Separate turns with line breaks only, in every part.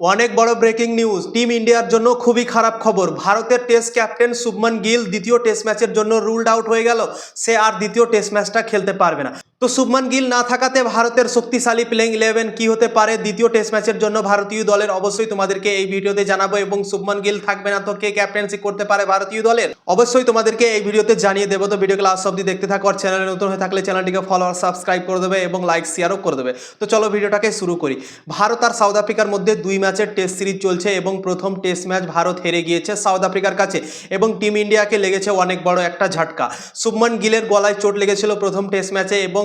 অনেক বড় breaking news team ইন্ডিয়ার জন্য খুবই খারাপ খবর। ভারতের টেস্ট ক্যাপ্টেন শুভমান গিল দ্বিতীয় টেস্ট ম্যাচের জন্য রুলড আউট হয়ে গেল। সে আর দ্বিতীয় টেস্ট ম্যাচটা খেলতে পারবে না। তো শুভমান গিল না থাকাতে ভারতের শক্তিশালী প্লেইং ইলেভেন কি হতে পারে? দ্বিতীয় টেস্ট ম্যাচের জন্য ভারতীয় দলের অবশ্যই তোমাদেরকে এই ভিডিওতে জানাব এবং শুভমান গিল থাকবে না তো কে ক্যাপ্টেন্সি করতে পারে ভারতীয় দলের? অবশ্যই তোমাদেরকে এই ভিডিওতে জানিয়ে দেবো তো ভিডিও ক্লাস অব্দি দেখতে থাকো আর চ্যানেলে নতুন হয়ে থাকলে চ্যানেলটিকে ফলো আর সাবস্ক্রাইব করে দেবে এবং লাইক শেয়ারও করে দেবে। তো চলো ভিডিওটাকে শুরু করি। ভারত আর সাউথ আফ্রিকার মধ্যে দুই ম্যাচের টেস্ট সিরিজ চলছে এবং প্রথম টেস্ট ম্যাচ ভারত হেরে গিয়েছে সাউথ আফ্রিকার কাছে এবং টিম ইন্ডিয়াকে লেগেছে অনেক বড় একটা ঝটকা। শুভমান গিলের গলায় চোট লেগেছিল প্রথম টেস্ট ম্যাচে এবং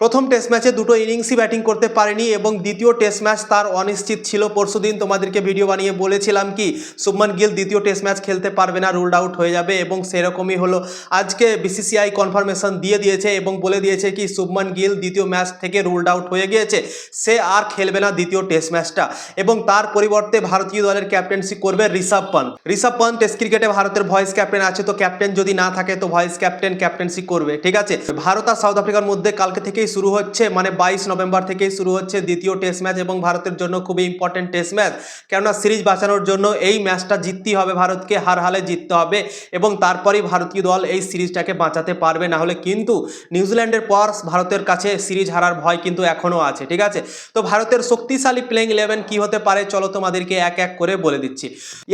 প্রথম টেস্ট ম্যাচে দুটো ইনিংসই ব্যাটিং করতে পারেনি এবং দ্বিতীয় টেস্ট ম্যাচ তার অনিশ্চিত ছিল। পরশুদিন তোমাদেরকে ভিডিও বানিয়ে বলেছিলাম কি, শুভমান গিল দ্বিতীয় টেস্ট ম্যাচ খেলতে পারবে না রুলড আউট হয়ে যাবে এবং সেরকমই হলো। আজকে বিসিসিআই কনফার্মেশন দিয়ে দিয়েছে এবং বলে দিয়েছে কি, শুভমান গিল দ্বিতীয় ম্যাচ থেকে রুলড আউট হয়ে গিয়েছে। সে আর খেলবে না দ্বিতীয় টেস্ট ম্যাচটা এবং তার পরিবর্তে ভারতীয় দলের ক্যাপ্টেন্সি করবে ঋষভ পান্ত ঋষভ পান্ত টেস্ট ক্রিকেটে ভারতের ভয়েস ক্যাপ্টেন আছে, তো ক্যাপ্টেন যদি না থাকে, তো ভয়েস ক্যাপ্টেন ক্যাপ্টেন্সি করবে, ঠিক আছে? ভারত আর সাউথ আফ্রিকার মধ্যে কালকে থেকেই শুরু হচ্ছে মানে বাইশ নভেম্বর থেকেই শুরু হচ্ছে দ্বিতীয় টেস্ট ম্যাচ এবং ভারতের জন্য খুবই ইম্পর্টেন্ট টেস্ট ম্যাচ। কেননা সিরিজ বাঁচানোর জন্য এই ম্যাচটা জিততেই হবে, ভারতকে হার হালে জিততে হবে এবং তারপরেই ভারতীয় দল এই সিরিজটাকে বাঁচাতে পারবে। না হলে কিন্তু নিউজিল্যান্ডের পর ভারতের কাছে সিরিজ হারার ভয় কিন্তু এখনও আছে, ঠিক আছে? তো ভারতের শক্তিশালী প্লেইং ইলেভেন কি হতে পারে? চলো তোমাদেরকে এক এক করে বলে দিচ্ছি।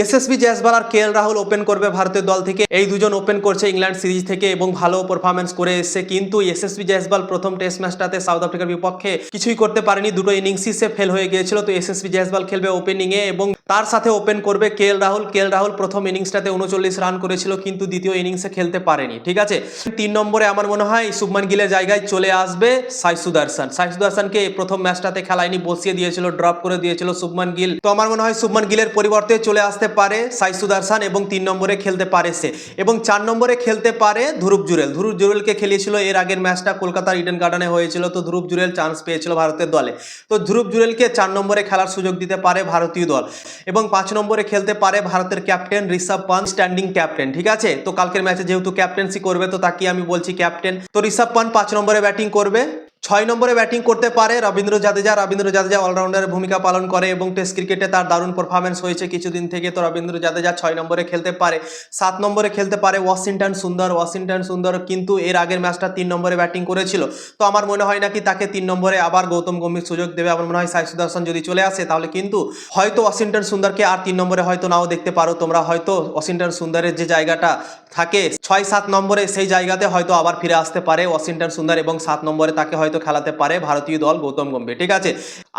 এসএসবি জয়সওয়াল আর কে রাহুল ওপেন করবে ভারতের দল থেকে। এই দুজন ওপেন করছে ইংল্যান্ড সিরিজ থেকে এবং ভালো পারফরমেন্স করে এসছে। কিন্তু এসএসবি জয়সওয়াল প্রথম টেস্ট ম্যাচটাতে সাউথ আফ্রিকার বিপক্ষে কিছুই করতে পারেনি। দুটো ইনিংসই সে ফেল হয়ে গিয়েছিল। তো এসএসবি জয়সওয়াল খেলবে ওপেনিংয়ে এবং তার সাথে ওপেন করবে কে রাহুল। কে রাহুল প্রথম ইনিংসটাতে উনচল্লিশ রান করেছিল, কিন্তু দ্বিতীয় ইনিংসে খেলতে পারেনি। ঠিক আছে? তিন নম্বরে আমার মনে হয় শুভমান গিলের জায়গায় চলে আসবে সাই সুদর্শন। সাই সুদর্শনকে প্রথম ম্যাচটাতে খেলায়নি, বসিয়ে দিয়েছিল ড্রপ করে দিয়েছিল শুভমান গিল। তো আমার মনে হয় শুভমান গিলের পরিবর্তে চলে আসতে পারে সাই সুদর্শন এবং তিন নম্বরে খেলতে পারে সে। এবং চার নম্বরে খেলতে পারে ধ্রুব জুরেল। ধ্রুব জুরেলকে খেলিয়েছিল এর আগের ম্যাচটা কলকাতার ইডেন গার্ডেনে হয়েছিল, তো ধ্রুব জুরেল চান্স পেয়েছিল ভারতের দলে। তো ধ্রুব জুরেলকে চার নম্বরে খেলার সুযোগ দিতে পারে ভারতীয় দল এবং পাঁচ নম্বরে খেলতে পারে ভারতের captain Rishabh Pant standing captain ঠিক আছে? তো কালকের ম্যাচে যেহেতু ক্যাপ্টেন্সি করবে, তো তাকে আমি বলছি ক্যাপ্টেন তো ঋষভ পান্ত পাঁচ নম্বরে ব্যাটিং করবে। ছয় নম্বরে ব্যাটিং করতে পারে রবীন্দ্র জাদেজা। রবীন্দ্র জাদেজা অলরাউন্ডারের ভূমিকা পালন করে এবং টেস্ট ক্রিকেটে তার দারুণ পারফরমেন্স হয়েছে কিছুদিন থেকে। তো রবীন্দ্র জাদেজা ছয় নম্বরে খেলতে পারে, সাত নম্বরে খেলতে পারে ওয়াশিংটন সুন্দর। ওয়াশিংটন সুন্দর কিন্তু এর আগের ম্যাচটা তিন নম্বরে ব্যাটিং করেছিল। তো আমার মনে হয় নাকি তাকে তিন নম্বরে আবার গৌতম গম্ভীর সুযোগ দেবে। আমার মনে হয় সাই সুদর্শন যদি চলে আসে তাহলে কিন্তু হয়তো ওয়াশিংটন সুন্দরকে আর তিন নম্বরে হয়তো নাও দেখতে পারো। তোমরা হয়তো ওয়াশিংটন সুন্দরের যে জায়গাটা থাকে। ছয়, সাত নম্বরে সেই জায়গাতে হয়তো আবার ফিরে আসতে পারে ওয়াশিংটন সুন্দর এবং সাত নম্বরে তাকে হয়তো খেলাতে পারে ভারতীয় দল গৌতম গম্ভীর, ঠিক আছে?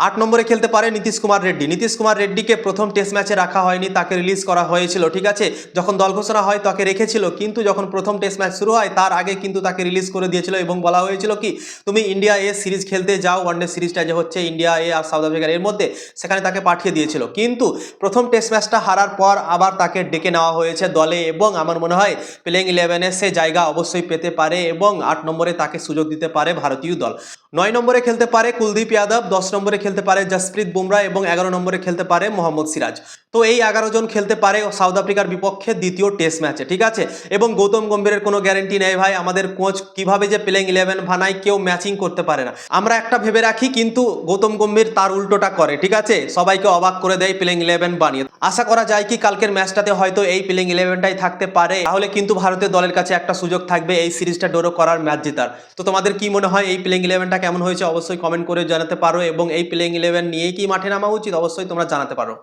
আট নম্বরে খেলতে পারে নীতিশ কুমার রেড্ডি। নীতিশ কুমার রেড্ডিকে প্রথম টেস্ট ম্যাচে রাখা হয়নি, তাকে রিলিজ করা হয়েছিল, ঠিক আছে? যখন দল ঘোষণা হয় তাকে রেখেছিল, কিন্তু যখন প্রথম টেস্ট ম্যাচ শুরু হয় তার আগে কিন্তু তাকে রিলিজ করে দিয়েছিল এবং বলা হয়েছিল কি, তুমি ইন্ডিয়া এ সিরিজ খেলতে যাও ওয়ানডে সিরিজটা যে হচ্ছে ইন্ডিয়া এ আর সাউথ আফ্রিকার এর মধ্যে, সেখানে তাকে পাঠিয়ে দিয়েছিল। কিন্তু প্রথম টেস্ট ম্যাচটা হারার পর আবার তাকে ডেকে নেওয়া হয়েছে দলে এবং আমার মনে হয় প্লেইং ইলেভেনে সে জায়গা অবশ্যই পেতে পারে এবং আট নম্বরে তাকে সুযোগ দিতে পারে ভারতীয় দল। নয় নম্বরে খেলতে পারে কুলদীপ যাদব, দশ নম্বরে খেলতে পারে জসপ্রীত বুমরা এবং এগারো নম্বরে খেলতে পারে মোহাম্মদ সিরাজ। তো এই এগারো জন খেলতে পারে সাউথ আফ্রিকার বিপক্ষে দ্বিতীয় টেস্ট ম্যাচে, ঠিক আছে? এবং গৌতম গম্ভীরের কোনো গ্যারেন্টি নেই ভাই, আমাদের কোচ কীভাবে যে প্লেইং ইলেভেন বানায় কেউ ম্যাচিং করতে পারে না। আমরা একটা ভেবে রাখি কিন্তু গৌতম গম্ভীর তার উল্টোটা করে, ঠিক আছে? সবাইকে অবাক করে দেয় প্লেইং ইলেভেন বানিয়ে। আশা করা যায় কি কালকের ম্যাচটাতে হয়তো এই প্লেইং ইলেভেনটাই থাকতে পারে। তাহলে কিন্তু ভারতের দলের কাছে একটা সুযোগ থাকবে এই সিরিজটা ডোরো করার ম্যাচ জেতার। তো তোমাদের কি মনে হয় এই প্লেইং ইলেভেনটা কেমন হয়েছে অবশ্যই কমেন্ট করে জানাতে পারো এবং এই প্লেইং ইলেভেন নিয়ে কি মাঠে নামা উচিত? অবশ্যই তোমরা জানাতে পারো।